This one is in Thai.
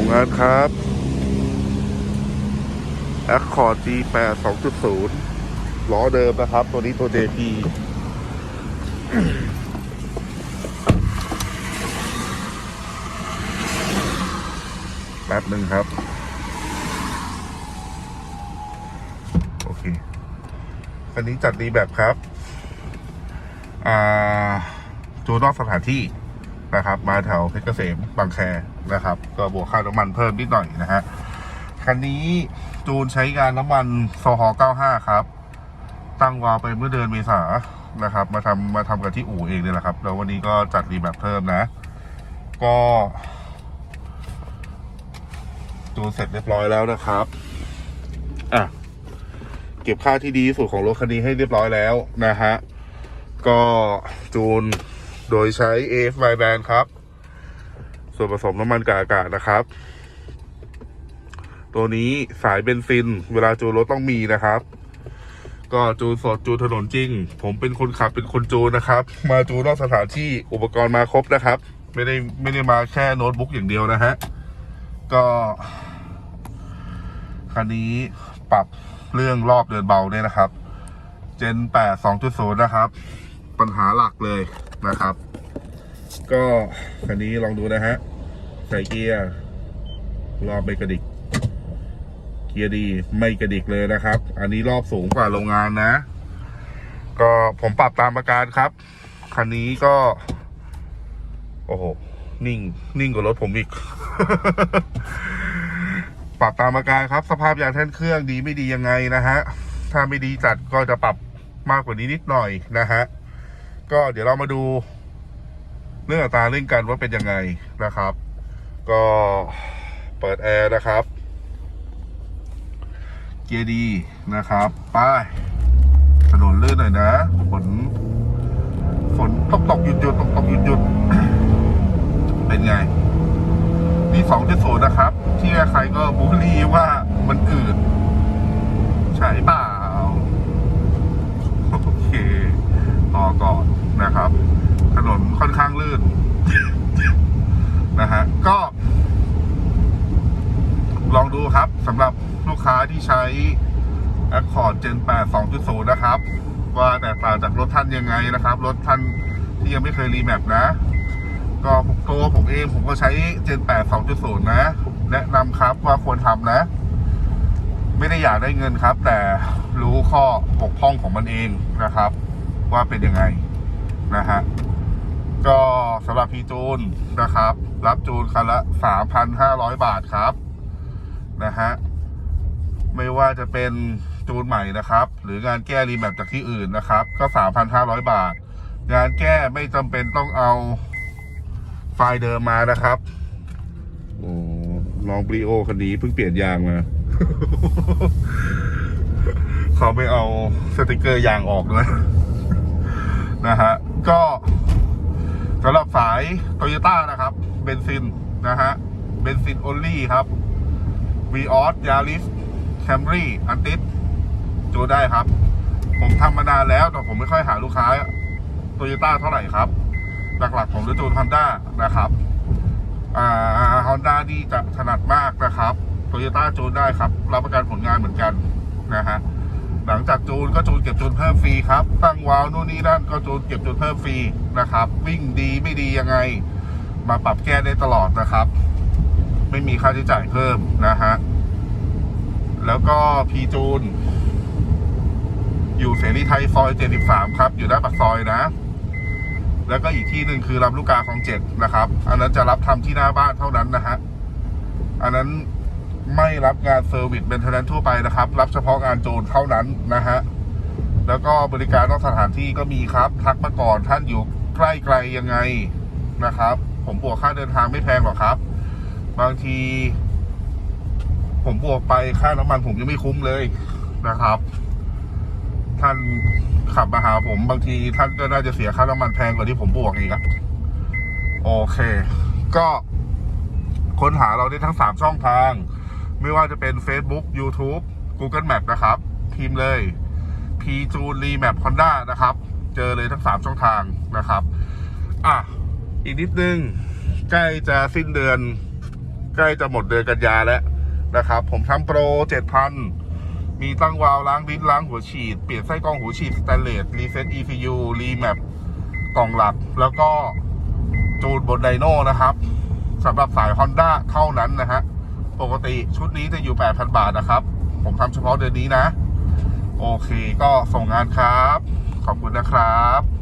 ส่งงานครับ Accord G8 2.0 ล้อเดิมนะครับ ตัวนี้ตัว JP แป๊บหนึ่งครับ โอเค คันนี้จัดดีแบบครับ อ่าจูนอกสถานที่นะครับ มาแถวเพชรเกษมบางแค นะครับ ก็บวกค่าน้ำมันเพิ่มนิดหน่อยนะฮะคันนี้จูนใช้งานน้ำมันโซฮอ95 ครับ ตั้งวาล์วไปเมื่อเดือนเมษานะครับ มาทำมาทำกันที่อู่เองเนี่ยแหละครับ แล้ววันนี้ก็จัดรีแบบเพิ่มนะ ก็จูนเสร็จเรียบร้อยแล้วนะครับอะเก็บค่าที่ดีที่สุดของรถคันนี้ให้เรียบร้อยแล้วนะฮะ ก็จูนโดยใช้ AFY band ครับ ส่วนผสมน้ำมันกับอากาศนะครับ ตัวนี้สายเบนซิน เวลาจูนรถต้องมีนะครับ ก็จูนสดจูนถนนจริง ผมเป็นคนขับเป็นคนจูนนะครับ มาจูนนอกสถานที่อุปกรณ์มาครบนะครับ ไม่ได้ไม่ได้มาแค่โน้ตบุ๊กอย่างเดียวนะฮะก็คันนี้ปรับเรื่องรอบเดินเบาเนี่ยนะครับเจน8 2.0นะครับ ปัญหาหลักเลยนะครับ ก็คันนี้ลองดูนะฮะ ใส่เกียร์รอบไม่กระดิก เกียร์ดีไม่กระดิกเลยนะครับ อันนี้รอบสูงกว่าโรงงานนะ ก็ผมปรับตามอาการครับ คันนี้ก็ โอ้โห นิ่ง นิ่งกว่ารถผมอีก ปรับตามอาการครับ สภาพยางแท่นเครื่องดีไม่ดียังไงนะฮะ ถ้าไม่ดีจัดก็จะปรับมากกว่านี้นิดหน่อยนะฮะ ก็เดี๋ยวเรามาดูเรื่องอัตราเร่งกันว่าเป็นยังไงนะครับ ก็เปิดแอร์นะครับ เกียร์ดีนะครับป้ายถนนลื่นหน่อยนะฝนฝนตกตกหยุดหยุดตกตกหยุดหยุด เป็นไง นี่สองจุดศูนย์นะครับ ที่ใครก็บูลลี่ว่ามันอืดใช่เปล่า โอเคต่อก่อนนะครับ ถนนค่อนข้างลื่น นะฮะ ก็ ลองดู ครับสำหรับลูกค้าที่ใช้ Accord Gen 8 2.0 นะครับ ว่าแตกต่างจากรถท่านยังไงนะครับ รถท่านที่ยังไม่เคยรีแมปนะ ก็ตัวผมเองผมก็ใช้ Gen 8 2.0 นะ แนะนำครับว่าควรทำนะ ไม่ได้อยากได้เงินครับ แต่รู้ข้อบกพร่องของมันเองนะครับ ว่าเป็นยังไงนะฮะก็สำหรับพีจูนนะครับ รับจูนคันละ 3,500 บาทครับ นะฮะ ไม่ว่าจะเป็นจูนใหม่นะครับ หรืองานแก้รีแมปจากที่อื่นนะครับ ก็ 3,500 บาท งานแก้ไม่จำเป็นต้องเอาไฟล์เดิมมานะครับโอ้น้องบริโอคันนี้เพิ่งเปลี่ยนยางมาเขาไม่เอาสติกเกอร์ยางออกด้วยนะฮะ ก็สำหรับสายโตโยต้านะครับ เบนซินนะฮะ เบนซิน o อ l y ครับ v ีออสยาริสแคมรี่อันติสจูได้ครับ ผมทำมานานแล้ว แต่ผมไม่ค่อยหาลูกค้าโตโยต้าเท่าไหร่ครับ หลักๆ ผมจะจูนฮอนด้านะครับอ่าฮอนด้านี่จะถนัดมากนะครับโตโยต้าจูนได้ครับ รับประกันผลงานเหมือนกันนะฮะหลังจากจูนก็จูนเก็บจูนเพิ่มฟรีครับ ตั้งวาล์วนู่นนี่นั่นก็จูนเก็บจูนเพิ่มฟรีนะครับ วิ่งดีไม่ดียังไง มาปรับแก้ได้ตลอดนะครับ ไม่มีค่าใช้จ่ายเพิ่มนะฮะ แล้วก็พีจูน อยู่เสรีไทยซอย73ครับ อยู่ด้านปากซอยนะ แล้วก็อีกที่หนึ่งคือลำลูกกาคลองเจ็ดนะครับ อันนั้นจะรับทำที่หน้าบ้านเท่านั้นนะฮะ อันนั้นไม่รับงานเซอร์วิสเบนเทนแนนทั่วไปนะครับ รับเฉพาะงานจูนเท่านั้นนะฮะ แล้วก็บริการนอกสถานที่ก็มีครับ ทักมาก่อนท่านอยู่ใกล้ไกลยังไงนะครับ ผมบวกค่าเดินทางไม่แพงหรอกครับ บางที ผมบวกไปค่าน้ำมันผมยังไม่คุ้มเลยนะครับ ท่านขับมาหาผม บางทีท่านก็น่าจะเสียค่าน้ำมันแพงกว่าที่ผมบวกอีกอะโอเค ก็ค้นหาเราได้ทั้งสามช่องทาง ไม่ว่าจะเป็น Facebook YouTube Google Map นะครับ พิมพ์เลย P จูนรีแมป Honda นะครับ เจอเลยทั้งสามช่องทางนะครับ อะ อีกนิดนึง ใกล้จะสิ้นเดือน ใกล้จะหมดเดือนกันยาแล้วนะครับ ผมทำโปร7,000มีตั้งวาล์วล้างลิ้นล้างหัวฉีด เปลี่ยนไส้กรองหัวฉีดสแตนเลสรีเซ็ต ECU รีแมปกล่องหลัก แล้วก็จูนบนไดโน่นะครับสำหรับสาย Honda เท่านั้นนะฮะ ปกติชุดนี้จะอยู่ 8,000 บาทนะครับ ผมทำเฉพาะเดือนนี้นะ โอเคก็ส่งงานครับ ขอบคุณนะครับ